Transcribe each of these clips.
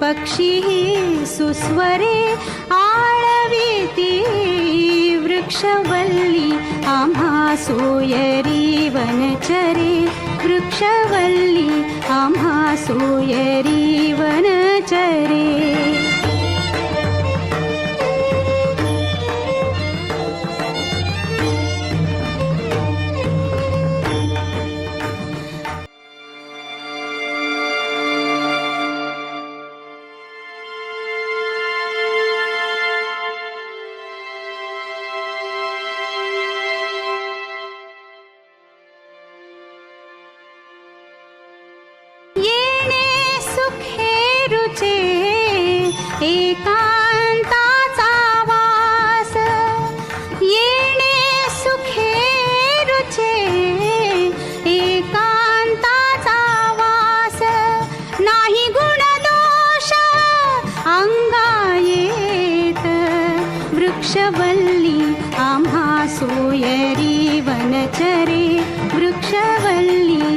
पक्षिः सुस्वरे आळवीति वृक्षवल्ली आम्हा सोयरी वनचरे वृक्षवल्ली आम्हा सोयरी वनचरे सुखे रुचे एकांताचा वास. येणे सुखे रुचे एकांताचा वास. नाही गुणदोष अंगा येत वृक्षवल्ली आम्हा सोयरी वनचरे. वृक्षवल्ली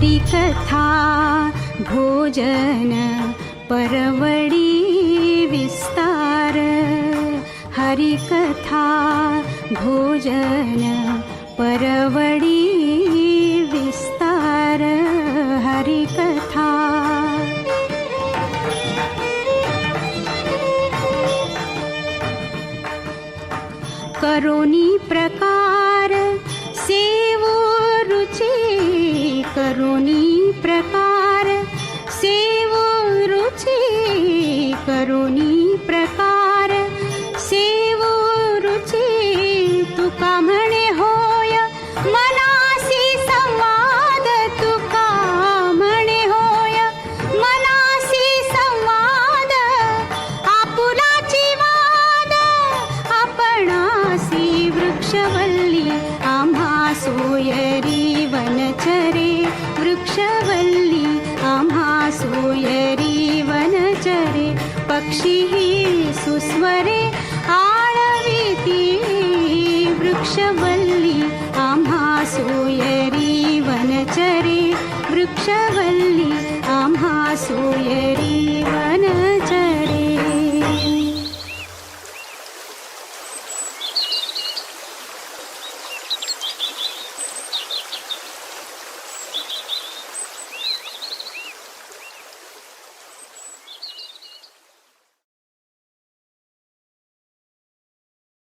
वनचरे हरिकथा भोजन परवडी विस्तार हरिकथा भोजन परवडी विस्तार हरिकथा। करोनी प्रकार करुणी प्रकार सेवो रुचि तुका म्हणे होय? मनासी संवाद तुका म्हणे होय? मनासी संवाद आपुलाची वाद आपणासी वृक्षवल्ली आम्हा सोयरी वनचरे वृक्षवल्ली आम्हा सोय पक्षिः सुस्वरे आळवीति वृक्षवल्ली आम्हा सोयरी वनचरे वृक्षवल्ली आम्हा सोयरी वनचरे